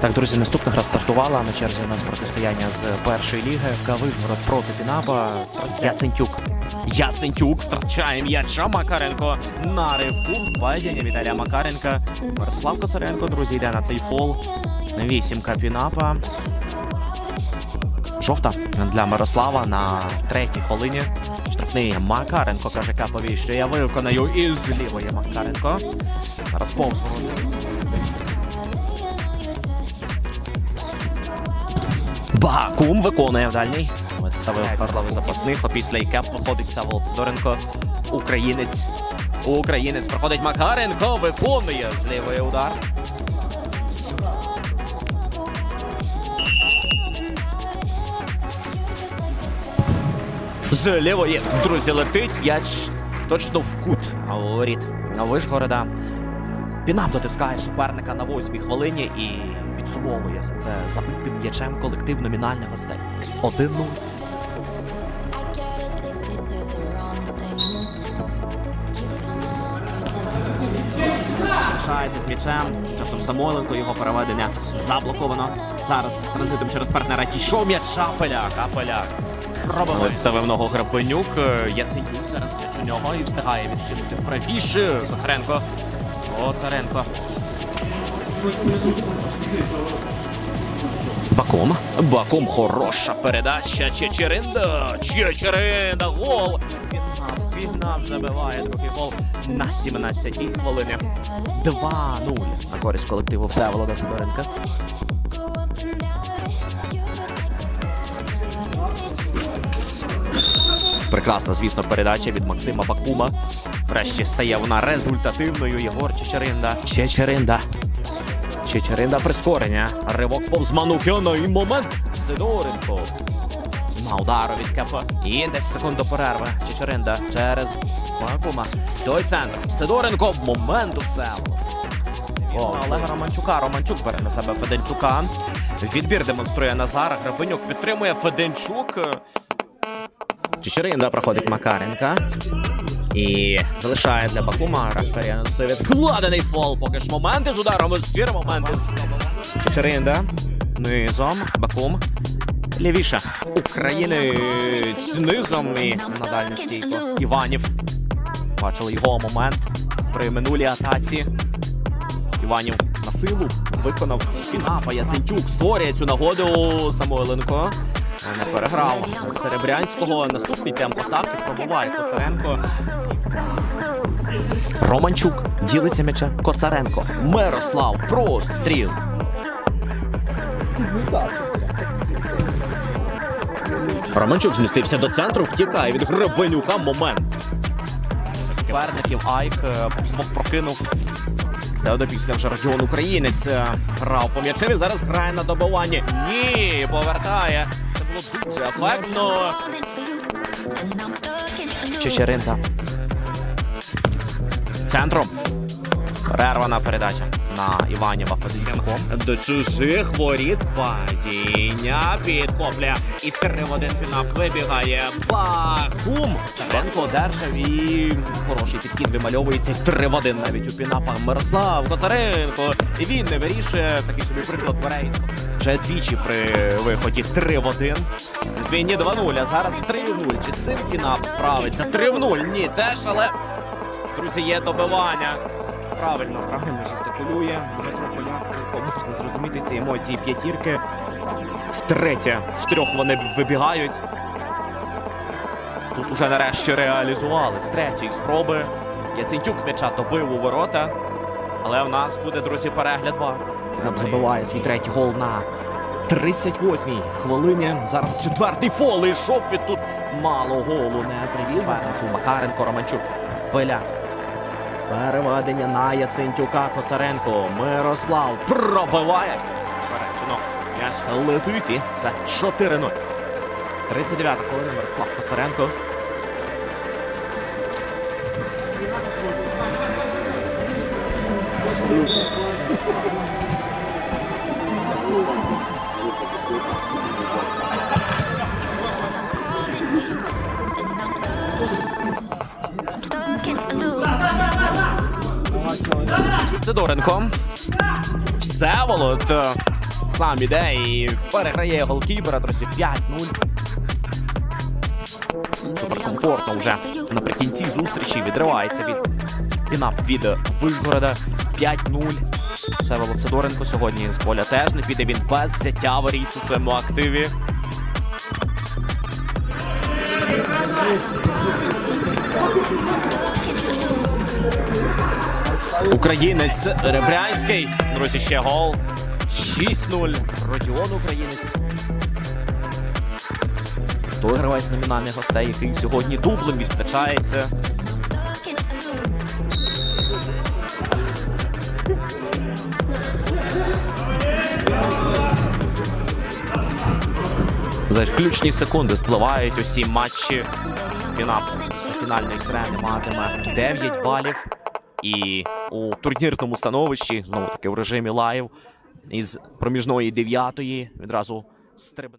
Так, друзі, наступна гра стартувала на черзі у нас протистояння з першої ліги. ФК Вижгород проти Пінаба. Яцентюк. Яцентюк втрачає м'яча Макаренко на ривку. Падіння Віталія Макаренка. Мирослав Коцаренко, друзі, йде на цей фол. Вісімка Пінапа. Жовта для Мирослава на третій хвилині. Штрафний Макаренко каже Капові, що я виконаю із лівої Макаренко. Зараз повз. Бакум виконує в дальній. Ставив Карловий запасних. Опісля і кеп виходить Савол Сидоренко. Українець. Українець проходить Макаренко. Виконує з лівої удар. З лівої, друзі, летить м'яч точно в кут. Воріт Вишгорода. Пінап дотискає суперника на восьмій хвилині і підсумовує все це забитим м'ячем колектив номінальних гостей. 1-0. Залишається з м'ячем. Часом Самойленко його переведення заблоковано. Зараз транзитом через партнера тійшов м'яча Пеляк. А Пеляк пробив. Виставив ногу Грабенюк. Яценюк зараз у нього і встигає відкинути правіше. Коцаренко. Коцаренко. Баком. Баком хороша передача. Чечеринда. Чечеринда. Гол. Пігнав, забиває другий гол на 17-й хвилині. 2-0 на користь колективу Всеволода Сидоренка. Прекрасна, звісно, передача від Максима Бакума. Врешті стає вона результативною. Єгор Чечеринда. Чечеринда. Чечеринда прискорення. Ривок повз Манукяна і момент. Сидоренко. На удару від Кепа. І 10 секунд до перерви. Чечеринда через Бакума. Той центр. Сидоренко. Момент усе. О, Олега Романчука. Романчук бере на себе Феденчука. Відбір демонструє Назар. Грабенюк підтримує Феденчук. Чечеринда проходить Макаренка. І залишає для Бакума Рафері відкладений фол. Поки ж моменти з ударом у ствір, моменти з Чечеринда. Низом. Бакум. Лівіше. Українець низом і на дальню стійку. Іванів. Бачили його момент при минулій атаці. Іванів на силу виконав Пінапа. Яцентюк створює цю нагоду. Самойленко не переграв Серебрянського. Наступний темп атаки пробуває Коцаренко. Романчук ділиться м'яча. Коцаренко. Мирослав. Простріл. Романчук змістився до центру, втікає від Гребенюка. Момент. Суперників Айк е, прокинув. Та після вже Родіон Українець е, грав по м'ячеві. Зараз грає на добуванні. Ні, повертає. Було дуже ефектно. Чечеринка. Центром. Перервана передача на Іваніва Феденчуком. До чужих воріт падіння підхоплює. І 3 в 1 пінап вибігає. Бакум. Саренко одержав і хороший підхід вимальовується. 3 в 1 навіть у пінапа Мирослав Коцаренко. І він не вирішує такий собі приклад Берейсько. Вже двічі при виході 3 в 1. Зміні 2-0, а зараз 3-0. Чи цим пінап справиться? 3 в 0. Ні, теж, але Друзі, є добивання. Правильно, правильно жестикулює. Дмитро Поляк цілком можна зрозуміти ці емоції п'ятірки. Втретє, в трьох вони вибігають. Тут уже нарешті реалізували з третьої спроби. Яцентюк м'яча добив у ворота. Але в нас буде, друзі, перегляд 2. Нам забиває свій третій гол на 38-й хвилині. Зараз четвертий фол. І Шофі тут мало голу не привіз. Макаренко Романчук. Пиля. Переведення на Яцентюка Коцаренко. Мирослав пробиває. Перечено. М'яч летить. Це 4-0. 39 хвилина. Мирослав Коцаренко. Сидоренко. Всеволод. Сам іде і переграє голкіпера, друзі, 5-0. Суперкомфортно вже наприкінці зустрічі відривається від Пінап від Вишгорода 5-0. Це Волоцедоренко сьогодні з поля теж не він без взяття воріт у своєму активі. Українець Ребрянський. Друзі, ще гол. 6-0. Родіон Українець. Той гравець номінальних гостей, який сьогодні дублем відзначається. За ключні секунди спливають усі матчі. Пінап після фінальної сирени матиме 9 балів. І у турнірному становищі, знову таки в режимі лайв, із проміжної дев'ятої відразу стрибне.